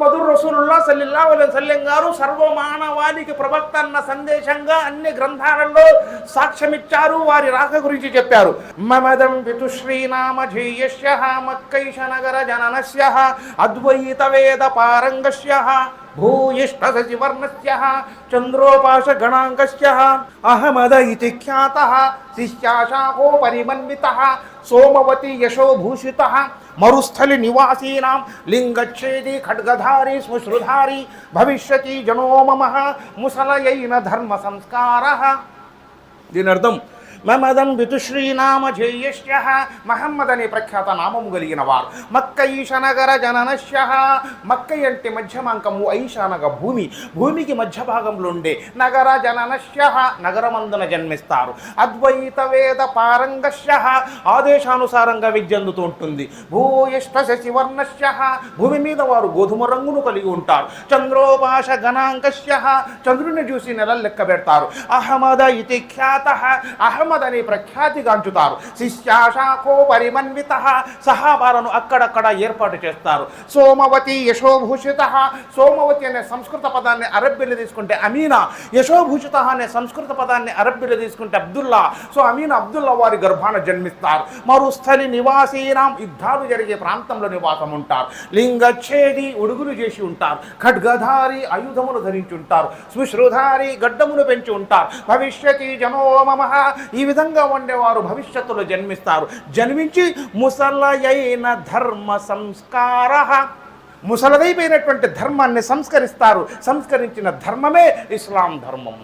మొహమ్మదు రసూలుల్లా సల్లిల్లా సల్లెం గారు సర్వమానవాళికి ప్రవక్త అన్న సందేశంగా అన్ని గ్రంథాలలో సాక్ష్యమిచ్చారు వారి రాక గురించి చెప్పారు. మమదం పితుశ్రీనామ ధేయస్య మక్కైష నగర జననస్య అద్వైత వేద పారంగస్య భూయిష్ట సచివర్ణస్య చంద్రోపాస గణాంకస్య అహమద ఇది ఖ్యాత శిష్యాశాఖో పరిమన్విత సోమవతి యశోభూషిత మరుస్థలి నివాసీనాం లింగచ్ఛేది ఖడ్గధారి శ్మశ్రుధారి భవిష్యతి జనో మమ ముసలయైన ధర్మ సంస్కార దీని అర్థం మమదం విదుశ్రీనామ జేయశ్య మహమ్మద్ అనే ప్రఖ్యాత నామము కలిగిన వారు. మక్క ఈశనగర జననశ్య మక్క అంటే మధ్యమాంకము ఐశానగ భూమి. భూమికి మధ్య భాగంలో ఉండే నగర జననశ్య నగరమందున జన్మిస్తారు. అద్వైత వేద పారంగశ్య ఆదేశానుసారంగా విద్యందుతూ ఉంటుంది. భూయిష్ట శశివర్ణశ్య భూమి మీద వారు గోధుమ రంగును కలిగి ఉంటారు. చంద్రోపాష గణాంకశ్య చంద్రుని చూసి నెలలు లెక్క పెడతారు. అహమద ఇతి ఖ్యాత. అహం అనే ప్రఖ్యాతిగాంచుతారు శిష్యాశాఖో పరిమన్విత. సహాబాలను అక్కడక్కడ ఏర్పాటు చేస్తారు. సోమవతి యశోభూషిత. సోమవతి అనే సంస్కృత పదాన్ని అరబ్బీలో తీసుకుంటే అమీనా. యశోభూషిత అనే సంస్కృత పదాన్ని అరబ్బీలో తీసుకుంటే అబ్దుల్లా. సో అమీనా అబ్దుల్లా వారి గర్భాన జన్మిస్తారు. మరుస్థలి నివాసీనాం. యుద్ధాలు జరిగే ప్రాంతంలో నివాసం ఉంటారు. లింగచ్ఛేది ఉడుగులు చేసి ఉంటారు. ఖడ్గధారి ఆయుధములు ధరించి ఉంటారు. సుశ్రుధారి గడ్డములు పెంచి ఉంటారు. భవిష్యతి జనో మమ. ఈ విధంగా ఉండేవారు భవిష్యత్తులో జన్మిస్తారు. జన్మించి ముసలయైన ధర్మ సంస్కార. ముసలదైపోయినటువంటి ధర్మాన్ని సంస్కరిస్తారు. సంస్కరించిన ధర్మమే ఇస్లాం ధర్మం.